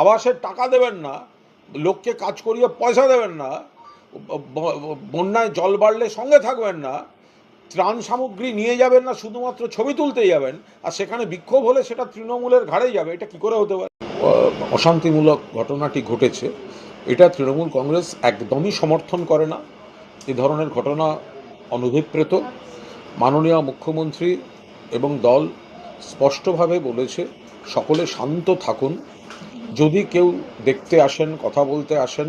আবাসের টাকা দেবেন না, লোককে কাজ করিয়ে পয়সা দেবেন না, বন্যায় জল বাড়লে সঙ্গে থাকবেন না, ত্রাণ সামগ্রী নিয়ে যাবেন না, শুধুমাত্র ছবি তুলতে যাবেন, আর সেখানে বিক্ষোভ হলে সেটা তৃণমূলের ঘাড়ে যাবে, এটা কি করে হতে পারে? অশান্তিমূলক ঘটনাটি ঘটেছে, এটা তৃণমূল কংগ্রেস একদমই সমর্থন করে না, এ ধরনের ঘটনা অনভিপ্রেত মাননীয় মুখ্যমন্ত্রী এবং দল স্পষ্টভাবে বলেছে, সকলে শান্ত থাকুন যদি কেউ দেখতে আসেন, কথা বলতে আসেন,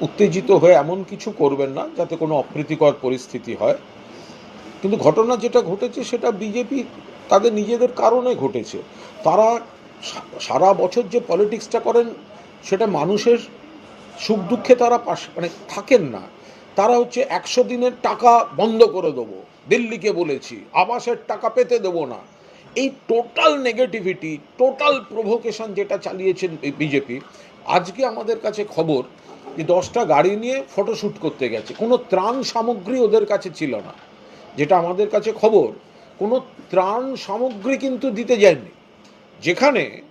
উত্তেজিত হয়ে এমন কিছু করবেন না যাতে কোনো অপ্রীতিকর পরিস্থিতি হয়। কিন্তু ঘটনা যেটা ঘটেছে সেটা বিজেপি তাদের নিজেদের কারণে ঘটেছে। তারা সারা বছর যে পলিটিক্সটা করেন, সেটা মানুষের সুখ দুঃখে তারা পাশ মানে থাকেন না। তারা হচ্ছে একশো দিনের টাকা বন্ধ করে দেবো। দিল্লিকে বলেছি, আবাসের টাকা পেতে দেবো না। এই টোটাল নেগেটিভিটি টোটাল প্রভোকেশন যেটা চালিয়েছেন বিজেপি আজকে আমাদের কাছে খবর যে দশটা গাড়ি নিয়ে ফটোশ্যুট করতে গেছে। কোনো ত্রাণ সামগ্রী ওদের কাছে ছিল না। যেটা আমাদের কাছে খবর, কোনো ত্রাণ সামগ্রী কিন্তু দিতে যায়নি। যেখানে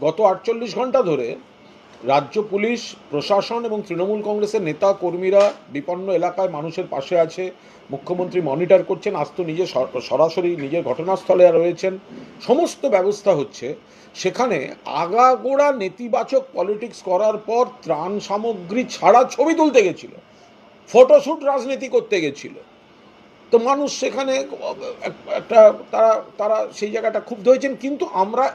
গত আটচল্লিশ ঘণ্টা ধরে রাজ্য পুলিশ, প্রশাসন এবং তৃণমূল কংগ্রেসের নেতা, কর্মীরা বিপন্ন এলাকায় মানুষের পাশে আছে। মুখ্যমন্ত্রী মনিটর করছেন, আজ তো নিজে সর- সরাসরি নিজের ঘটনাস্থলে রয়েছেন। সমস্ত ব্যবস্থা হচ্ছে। সেখানে আগাগোড়া নেতিবাচক পলিটিক্স করার পর ত্রাণ সামগ্রী ছাড়া ছবি তুলতে গেছিল। ফটোশ্যুট রাজনীতি করতে গেছিল। তো মানুষ সেখানে, একটা, তারা তারা সেই জায়গাটা ক্ষুব্ধ হয়েছেন। কিন্তু আমরা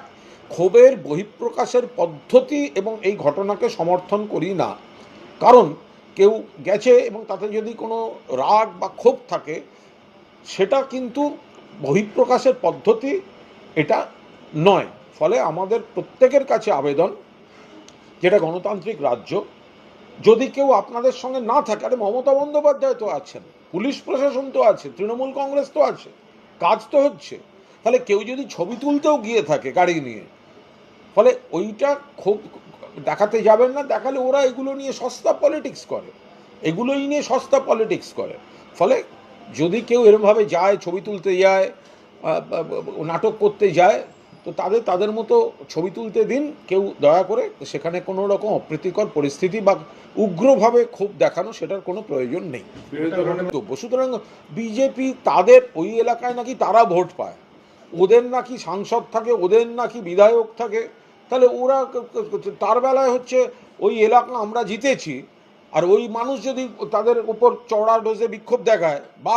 ক্ষোভের বহিঃপ্রকাশের পদ্ধতি এবং এই ঘটনাকে সমর্থন করি না। কারণ কেউ গেছে এবং তাতে যদি কোনো রাগ বা ক্ষোভ থাকে, সেটা কিন্তু বহিঃপ্রকাশের পদ্ধতি, এটা নয়। ফলে আমাদের প্রত্যেকের কাছে আবেদন, যেটা গণতান্ত্রিক রাজ্য, যদি কেউ আপনাদের সঙ্গে না থাকে, আরে মমতা বন্দ্যোপাধ্যায় তো আছেন, পুলিশ প্রশাসন তো আছে, তৃণমূল কংগ্রেস তো আছে, কাজ তো হচ্ছে। তাহলে কেউ যদি ছবি তুলতেও গিয়ে থাকে গাড়ি নিয়ে ফলে ওইটা খুব দেখাতে যাবেন না দেখালে ওরা এগুলো নিয়ে সস্তা পলিটিক্স করে। এগুলোই নিয়ে সস্তা পলিটিক্স করে। ফলে যদি কেউ এরমভাবে যায় ছবি তুলতে যায় নাটক করতে যায় তো তাদের তাদের মতো ছবি তুলতে দিন কেউ দয়া করে। সেখানে কোনো রকম অপ্রীতিকর পরিস্থিতি বা উগ্রভাবে ক্ষোভ দেখানো সেটার কোনো প্রয়োজন নেই। তো সুতরাং বিজেপি তাদের ওই এলাকায় নাকি তারা ভোট পায়। ওদের নাকি সাংসদ থাকে ওদের নাকি বিধায়ক থাকে। তাহলে ওরা তার বেলায় হচ্ছে ওই এলাকা আমরা জিতেছি, আর ওই মানুষ যদি তাদের উপর চড়া ডোজে বিক্ষোভ দেখায় বা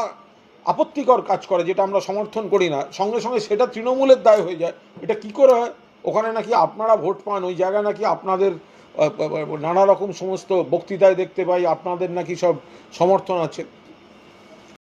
আপত্তিকর কাজ করে, যেটা আমরা সমর্থন করি না, সঙ্গে সঙ্গে সেটা তৃণমূলের দায় হয়ে যায়, এটা কি করে হয়? ওখানে নাকি আপনারা ভোট পান, ওই জায়গায় নাকি আপনাদের নানা রকম সমস্ত বক্তৃতায় দেখতে পাই, আপনাদের নাকি সব সমর্থন আছে।